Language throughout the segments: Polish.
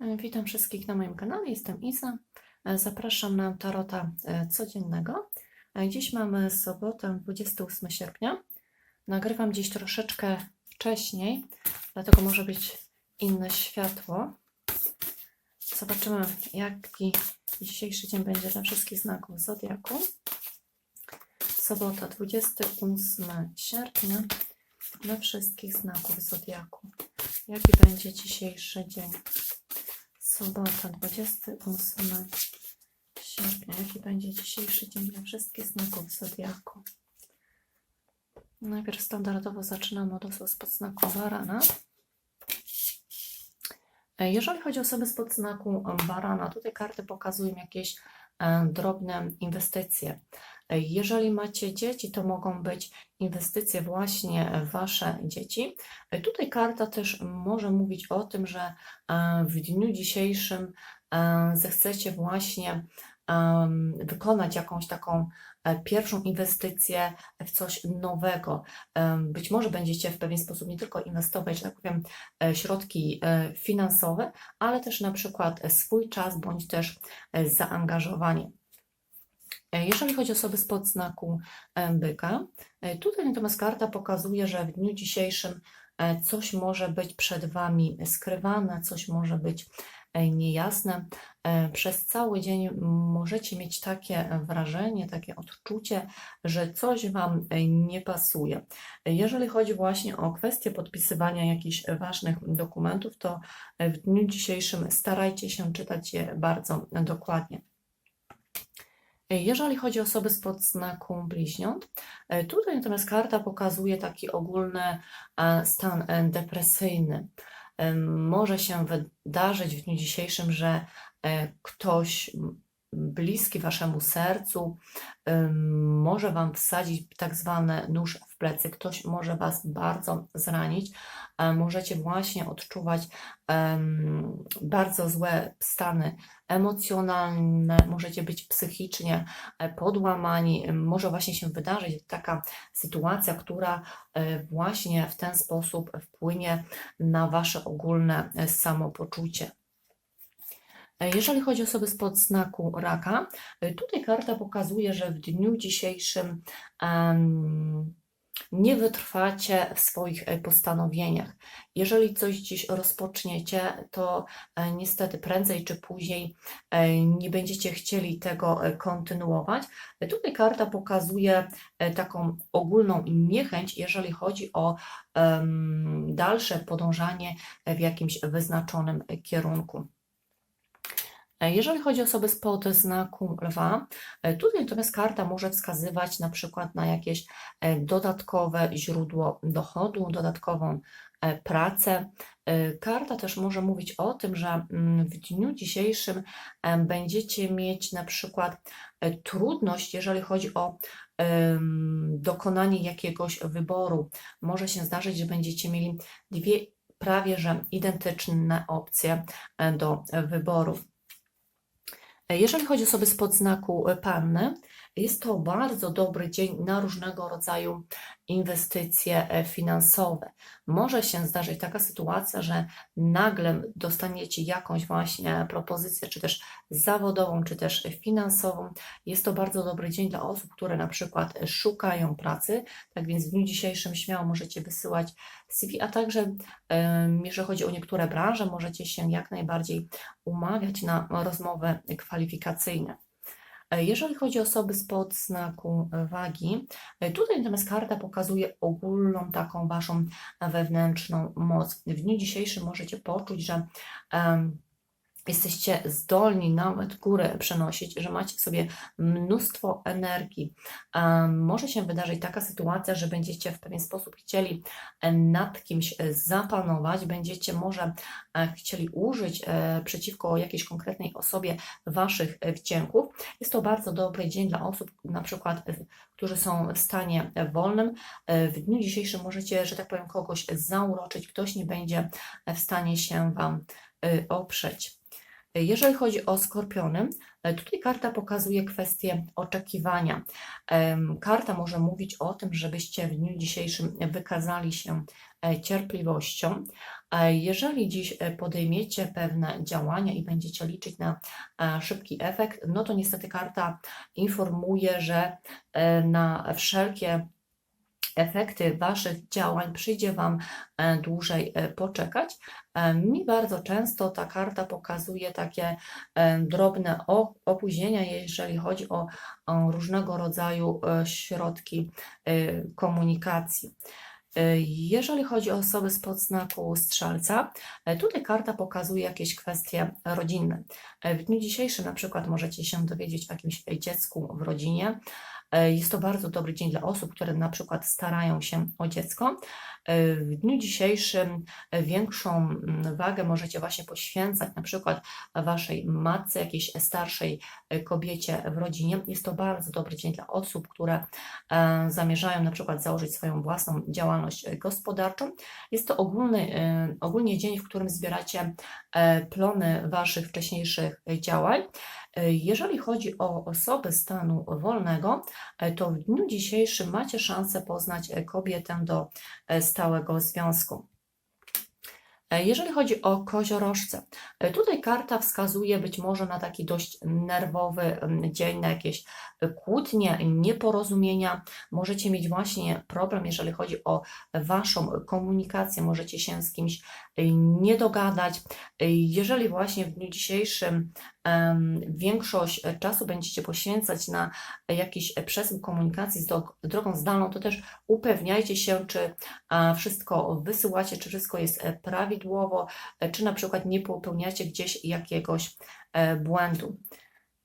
Witam wszystkich na moim kanale, jestem Iza. Zapraszam na tarota e, codziennego. E, Dziś mamy sobotę, 28 sierpnia. Nagrywam dziś troszeczkę wcześniej, dlatego może być inne światło. Zobaczymy, jaki dzisiejszy dzień będzie dla wszystkich znaków Zodiaku. Sobota, 28 sierpnia dla wszystkich znaków Zodiaku. Jaki będzie dzisiejszy dzień? Sobota, 28 sierpnia. Jaki będzie dzisiejszy dzień dla wszystkich znaków Zodiaku? Najpierw standardowo zaczynamy od osób spod znaku Barana. E, Jeżeli chodzi o osoby spod znaku Barana, tutaj karty pokazują jakieś e, drobne inwestycje. E, Jeżeli macie dzieci, to mogą być inwestycje właśnie w Wasze dzieci. E, Tutaj karta też może mówić o tym, że e, w dniu dzisiejszym e, zechcecie właśnie em, wykonać jakąś taką e, pierwszą inwestycję w coś nowego. Być może będziecie w pewien sposób nie tylko inwestować, tak powiem, e, środki e, finansowe, ale też na przykład e, swój czas bądź też e, zaangażowanie. E, Jeżeli chodzi o osoby spod znaku e, byka, e, tutaj natomiast karta pokazuje, że w dniu dzisiejszym coś może być przed Wami skrywane, coś może być niejasne. Przez cały dzień możecie mieć takie wrażenie, takie odczucie, że coś Wam nie pasuje. Jeżeli chodzi właśnie o kwestię podpisywania jakichś ważnych dokumentów, to w dniu dzisiejszym starajcie się czytać je bardzo dokładnie. Jeżeli chodzi o osoby spod znaku bliźniąt, e, tutaj natomiast karta pokazuje taki ogólny e, stan e, depresyjny. E, Może się wydarzyć w dniu dzisiejszym, że e, ktoś bliski waszemu sercu e, może wam wsadzić tak zwany nóż w plecy. Ktoś może was bardzo zranić. E, Możecie właśnie odczuwać bardzo złe stany emocjonalne, możecie być psychicznie e, podłamani, może właśnie się wydarzyć taka sytuacja, która e, właśnie w ten sposób wpłynie na wasze ogólne e, samopoczucie. Jeżeli chodzi o osoby spod znaku raka, tutaj karta pokazuje, że w dniu dzisiejszym em, nie wytrwacie w swoich e, postanowieniach. Jeżeli coś dziś rozpoczniecie, to e, niestety prędzej czy później e, nie będziecie chcieli tego kontynuować. Tutaj karta pokazuje taką ogólną niechęć, jeżeli chodzi o dalsze podążanie w jakimś wyznaczonym kierunku. E, Jeżeli chodzi o osoby spod znaku lwa, e, tutaj natomiast karta może wskazywać na przykład na jakieś e, dodatkowe źródło dochodu, dodatkową pracę. Karta też może mówić o tym, że mm, w dniu dzisiejszym będziecie mieć na przykład trudność, jeżeli chodzi o dokonanie jakiegoś wyboru. Może się zdarzyć, że będziecie mieli dwie prawie że identyczne opcje do wyboru. E, Jeżeli chodzi o osoby spod znaku e, panny, jest to bardzo dobry dzień na różnego rodzaju inwestycje e, finansowe. Może się zdarzyć taka sytuacja, że nagle dostaniecie jakąś właśnie propozycję, czy też zawodową, czy też finansową. Jest to bardzo dobry dzień dla osób, które na przykład szukają pracy. Tak więc w dniu dzisiejszym śmiało możecie wysyłać CV, a także jeżeli chodzi o niektóre branże, możecie się jak najbardziej umawiać na rozmowy kwalifikacyjne. E, Jeżeli chodzi o osoby spod znaku e, wagi, e, tutaj natomiast karta pokazuje ogólną taką waszą wewnętrzną moc. W dniu dzisiejszym możecie poczuć, że em, jesteście zdolni nawet górę przenosić, że macie w sobie mnóstwo energii. Może się wydarzyć taka sytuacja, że będziecie w pewien sposób chcieli e, nad kimś e, zapanować, będziecie może e, chcieli użyć przeciwko jakiejś konkretnej osobie waszych wdzięków. Jest to bardzo dobry dzień dla osób, na przykład, którzy są w stanie wolnym. W dniu dzisiejszym możecie, że tak powiem, kogoś zauroczyć, ktoś nie będzie w stanie się wam oprzeć. Jeżeli chodzi o skorpiony, e, tutaj karta pokazuje kwestię oczekiwania. Karta może mówić o tym, żebyście w dniu dzisiejszym wykazali się e, cierpliwością, E, Jeżeli dziś podejmiecie pewne działania i będziecie liczyć na szybki efekt, no to niestety karta informuje, że na wszelkie efekty Waszych działań przyjdzie Wam e, dłużej e, poczekać. E, Mi bardzo często ta karta pokazuje takie drobne opóźnienia, jeżeli chodzi o, różnego rodzaju środki komunikacji. Jeżeli chodzi o osoby z podznaku strzelca, tutaj karta pokazuje jakieś kwestie rodzinne. W dniu dzisiejszym na przykład możecie się dowiedzieć o jakimś dziecku w rodzinie. E, Jest to bardzo dobry dzień dla osób, które na przykład starają się o dziecko. E, W dniu dzisiejszym e, większą mm, wagę możecie właśnie poświęcać na przykład waszej matce, jakiejś starszej kobiecie w rodzinie. Jest to bardzo dobry dzień dla osób, które zamierzają na przykład założyć swoją własną działalność gospodarczą. Jest to ogólny, ogólnie dzień, w którym zbieracie plony waszych wcześniejszych działań. E, Jeżeli chodzi o osoby stanu wolnego, e, to w dniu dzisiejszym macie szansę poznać e, kobietę do stałego związku. Jeżeli chodzi o koziorożce, tutaj karta wskazuje być może na taki dość nerwowy dzień, na jakieś kłótnie, nieporozumienia. Możecie mieć właśnie problem, jeżeli chodzi o Waszą komunikację, możecie się z kimś nie dogadać. Jeżeli właśnie w dniu dzisiejszym większość e, czasu będziecie poświęcać na jakiś przesył komunikacji z dro- drogą zdalną, to też upewniajcie się, czy wszystko wysyłacie, czy wszystko jest e, prawidłowo, e, czy na przykład nie popełniacie gdzieś jakiegoś błędu.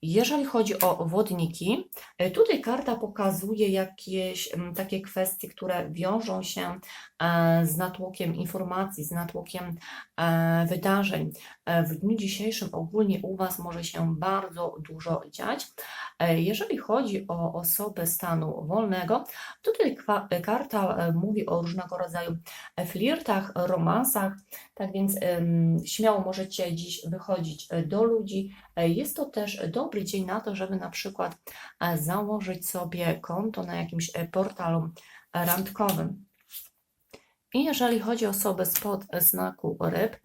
Jeżeli chodzi o wodniki, e, tutaj karta pokazuje jakieś takie kwestie, które wiążą się e, z natłokiem informacji, z natłokiem e, wydarzeń. W dniu dzisiejszym ogólnie u Was może się bardzo dużo dziać. Jeżeli chodzi o osoby stanu wolnego, tutaj karta mówi o różnego rodzaju flirtach, romansach, tak więc śmiało możecie dziś wychodzić do ludzi. Jest to też dobry dzień na to, żeby na przykład e, założyć sobie konto na jakimś e, portalu e, randkowym. I jeżeli chodzi o osoby spod znaku ryb,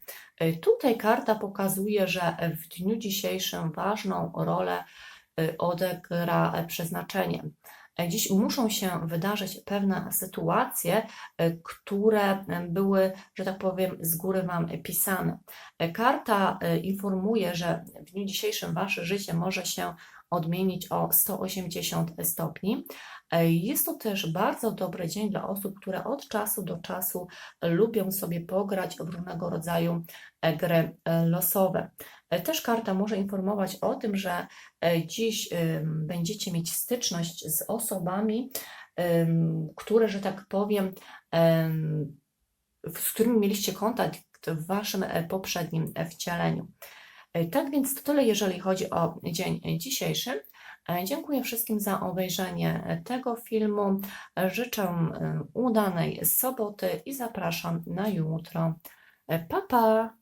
tutaj karta pokazuje, że w dniu dzisiejszym ważną rolę odegra przeznaczenie. E, Dziś muszą się wydarzyć pewne sytuacje, y, które były, że tak powiem, z góry Wam pisane. E, Karta y, informuje, że w dniu dzisiejszym Wasze życie może się odmienić o 180 stopni. Jest to też bardzo dobry dzień dla osób, które od czasu do czasu lubią sobie pograć w różnego rodzaju e, gry e, losowe. E, Też karta może informować o tym, że dziś będziecie mieć styczność z osobami, które, że tak powiem, z którymi mieliście kontakt w waszym poprzednim wcieleniu. E, Tak więc to tyle, jeżeli chodzi o dzień dzisiejszy. E, Dziękuję wszystkim za obejrzenie tego filmu. E, Życzę udanej soboty i zapraszam na jutro. Pa, pa!